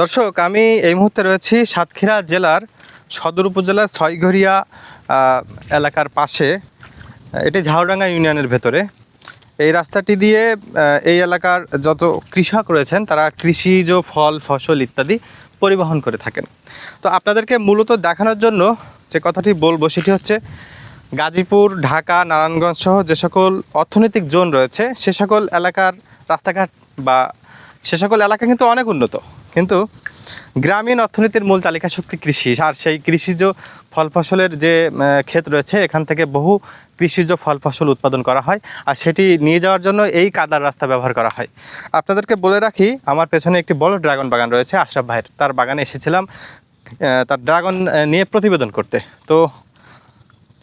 দর্শক, আমি এই মুহূর্তে রয়েছি সাতক্ষীরা জেলার সদর উপজেলার ছয়ঘরিয়া এলাকার পাশে। এটি ঝাউডাঙ্গা ইউনিয়নের ভেতরে। এই রাস্তাটি দিয়ে এই এলাকার যত কৃষক রয়েছেন, তারা কৃষিজ ফল, ফসল ইত্যাদি পরিবহন করে থাকেন। তো আপনাদেরকে মূলত দেখানোর জন্য যে কথাটি বলব, সেটি হচ্ছে গাজীপুর, ঢাকা, নারায়ণগঞ্জ সহ যে সকল অর্থনৈতিক জোন রয়েছে, সে সকল এলাকার রাস্তাঘাট বা সে সকল এলাকা কিন্তু অনেক উন্নত। কিন্তু গ্রামীণ অর্থনীতির মূল তালিকা শক্তি কৃষি। আর সেই কৃষিজ ফল ফসলের যে ক্ষেত রয়েছে, এখান থেকে বহু কৃষিজ ফল ফসল উৎপাদন করা হয় আর সেটি নিয়ে যাওয়ার জন্য এই কাদার রাস্তা ব্যবহার করা হয়। আপনাদেরকে বলে রাখি, আমার পেছনে একটি বড় ড্রাগন বাগান রয়েছে, আশরাফ ভাইয়ের। তার বাগানে এসেছিলাম তার ড্রাগন নিয়ে প্রতিবেদন করতে। তো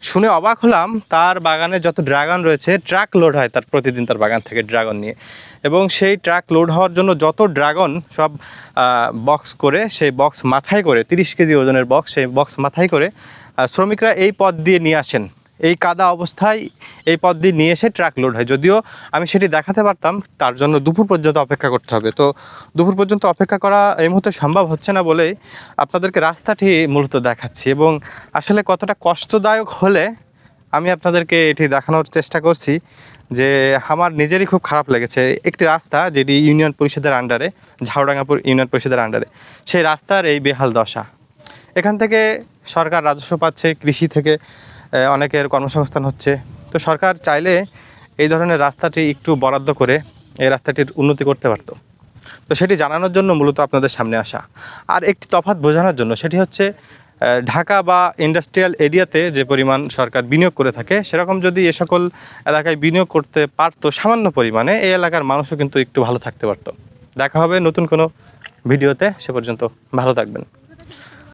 শুনে অবাক হলাম, তার বাগানে যত ড্রাগন রয়েছে, ট্রাক লোড হয় তার প্রতিদিন তার বাগান থেকে ড্রাগন নিয়ে। এবং সেই ট্রাক লোড হওয়ার জন্য যত ড্রাগন সব বক্স করে, সেই বক্স মাথায় করে, তিরিশ কেজি ওজনের বক্স সেই বক্স মাথায় করে শ্রমিকরা এই পথ দিয়ে নিয়ে আসেন। এই কাদা অবস্থায় এই পথ দিয়ে নিয়ে এসে ট্রাক লোড হয়। যদিও আমি সেটি দেখাতে পারতাম, তার জন্য দুপুর পর্যন্ত অপেক্ষা করতে হবে। তো দুপুর পর্যন্ত অপেক্ষা করা এই মুহূর্তে সম্ভব হচ্ছে না বলেই আপনাদেরকে রাস্তাটি মূলত দেখাচ্ছি এবং আসলে কতটা কষ্টদায়ক হলে আমি আপনাদেরকে এটি দেখানোর চেষ্টা করছি যে আমার নিজেরই খুব খারাপ লেগেছে। একটি রাস্তা যেটি ইউনিয়ন পরিষদের আন্ডারে ঝাউডাঙ্গাপুর ইউনিয়ন পরিষদের আন্ডারে সেই রাস্তার এই বেহাল দশা। এখান থেকে সরকার রাজস্ব পাচ্ছে, কৃষি থেকে অনেকের কর্মসংস্থান হচ্ছে। তো সরকার চাইলে এই ধরনের রাস্তাটি একটু বরাদ্দ করে এই রাস্তাটির উন্নতি করতে পারতো। তো সেটি জানানোর জন্য মূলত আপনাদের সামনে আসা। আর একটি তফাৎ বোঝানোর জন্য সেটি হচ্ছে ঢাকা বা ইন্ডাস্ট্রিয়াল এরিয়াতে যে পরিমাণ সরকার বিনিয়োগ করে থাকে, সেরকম যদি এ সকল এলাকায় বিনিয়োগ করতে পারতো সামান্য পরিমাণে, এই এলাকার মানুষও কিন্তু একটু ভালো থাকতে পারতো। দেখা হবে নতুন কোনো ভিডিওতে, সে পর্যন্ত ভালো থাকবেন।